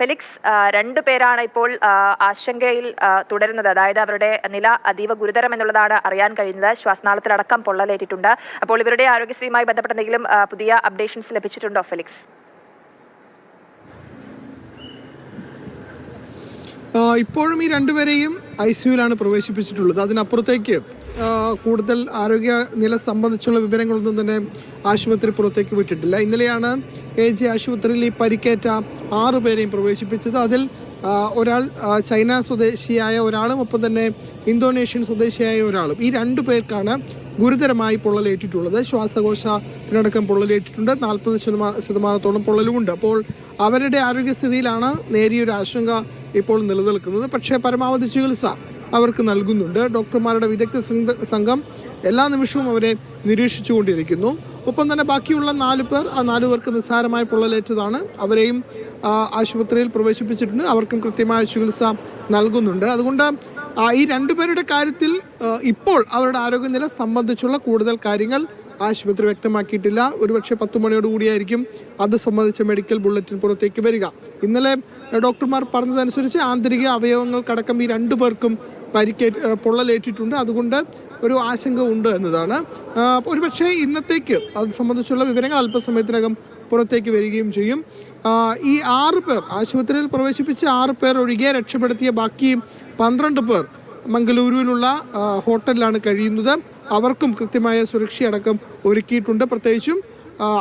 Felix രണ്ടു പേരാണ് ഇപ്പോൾ ആശങ്കയിൽ തുടരുന്നത്. അതായത് അവരുടെ നില അതീവ ഗുരുതരം എന്നുള്ളതാണ് അറിയാൻ കഴിയുന്നത്. ശ്വാസനാളത്തിലടക്കം പൊള്ളലേറ്റിട്ടുണ്ട്. അപ്പോൾ ഇവരുടെ ആരോഗ്യസ്ഥിതിയുമായി ബന്ധപ്പെട്ട എന്തെങ്കിലും പുതിയ അപ്ഡേഷൻസ് ലഭിച്ചിട്ടുണ്ടോ ഫെലിക്സ്? ഇപ്പോഴും ഈ രണ്ടുപേരെയും ഐ സിയുലാണ് പ്രവേശിപ്പിച്ചിട്ടുള്ളത്. അതിനപ്പുറത്തേക്ക് കൂടുതൽ ആരോഗ്യ നില സംബന്ധിച്ചുള്ള വിവരങ്ങളൊന്നും തന്നെ ആശുപത്രി പുറത്തേക്ക് വിട്ടിട്ടില്ല. ഇന്നലെയാണ് എ ജി ആശുപത്രിയിൽ പരിക്കേറ്റ ആറുപേരെയും പ്രവേശിപ്പിച്ചത്. അതിൽ ഒരാൾ ചൈന സ്വദേശിയായ ഒരാളും ഒപ്പം തന്നെ ഇന്തോനേഷ്യൻ സ്വദേശിയായ ഒരാളും. ഈ രണ്ടു പേർക്കാണ് ഗുരുതരമായി പൊള്ളലേറ്റിട്ടുള്ളത്. ശ്വാസകോശത്തിനടക്കം പൊള്ളലേറ്റിട്ടുണ്ട്. നാൽപ്പത് ശതമാനം ശതമാനത്തോളം പൊള്ളലുമുണ്ട്. അപ്പോൾ അവരുടെ ആരോഗ്യസ്ഥിതിയിലാണ് നേരിയൊരു ആശങ്ക ഇപ്പോൾ നിലനിൽക്കുന്നത്. പക്ഷേ പരമാവധി ചികിത്സ അവർക്ക് നൽകുന്നുണ്ട്. ഡോക്ടർമാരുടെ വിദഗ്ധ സംഘം എല്ലാ നിമിഷവും അവരെ നിരീക്ഷിച്ചുകൊണ്ടിരിക്കുന്നു. ഒപ്പം തന്നെ ബാക്കിയുള്ള നാല് പേർ ആ നാലു പേർക്ക് നിസ്സാരമായ പൊള്ളലേറ്റതാണ്. അവരെയും ആശുപത്രിയിൽ പ്രവേശിപ്പിച്ചിട്ടുണ്ട്. അവർക്കും കൃത്യമായ ചികിത്സ നൽകുന്നുണ്ട്. അതുകൊണ്ട് ഈ രണ്ടുപേരുടെ കാര്യത്തിൽ ഇപ്പോൾ അവരുടെ ആരോഗ്യനില സംബന്ധിച്ചുള്ള കൂടുതൽ കാര്യങ്ങൾ ആശുപത്രി വ്യക്തമാക്കിയിട്ടില്ല. ഒരുപക്ഷെ പത്ത് മണിയോടുകൂടിയായിരിക്കും അത് സംബന്ധിച്ച മെഡിക്കൽ ബുള്ളറ്റിൻ പുറത്തേക്ക് വരിക. ഇന്നലെ ഡോക്ടർമാർ പറഞ്ഞതനുസരിച്ച് ആന്തരിക അവയവങ്ങൾക്കടക്കം ഈ രണ്ടു പേർക്കും പരിക്കേ പൊള്ളലേറ്റിട്ടുണ്ട്. അതുകൊണ്ട് ഒരു ആശങ്ക ഉണ്ട് എന്നതാണ്. ഒരുപക്ഷേ ഇന്നത്തേക്ക് അത് സംബന്ധിച്ചുള്ള വിവരങ്ങൾ അല്പസമയത്തിനകം പുറത്തേക്ക് വരികയും ചെയ്യും. ഈ ആറ് പേർ ആശുപത്രിയിൽ പ്രവേശിപ്പിച്ച ആറ് പേർ ഒഴികെ രക്ഷപ്പെടുത്തിയ ബാക്കി പന്ത്രണ്ട് പേർ മംഗലൂരുവിലുള്ള ഹോട്ടലിലാണ് കഴിയുന്നത്. അവർക്കും കൃത്യമായ സുരക്ഷയടക്കം ഒരുക്കിയിട്ടുണ്ട്. പ്രത്യേകിച്ചും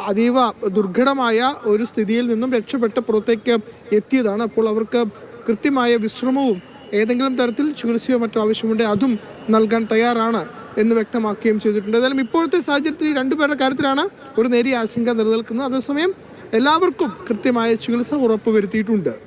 അതീവ ദുർഘടമായ ഒരു സ്ഥിതിയിൽ നിന്നും രക്ഷപ്പെട്ട് പുറത്തേക്ക് എത്തിയതാണ്. അപ്പോൾ അവർക്ക് കൃത്യമായ വിശ്രമവും ഏതെങ്കിലും തരത്തിൽ ചികിത്സയോ മറ്റോ ആവശ്യമുണ്ടെങ്കിൽ അതും നൽകാൻ തയ്യാറാണ് എന്ന് വ്യക്തമാക്കുകയും ചെയ്തിട്ടുണ്ട്. ഏതായാലും ഇപ്പോഴത്തെ സാഹചര്യത്തിൽ ഈ രണ്ടുപേരുടെ കാര്യത്തിലാണ് ഒരു നേരിയ ആശങ്ക നിലനിൽക്കുന്നത്. അതേസമയം എല്ലാവർക്കും കൃത്യമായ ചികിത്സ ഉറപ്പുവരുത്തിയിട്ടുണ്ട്.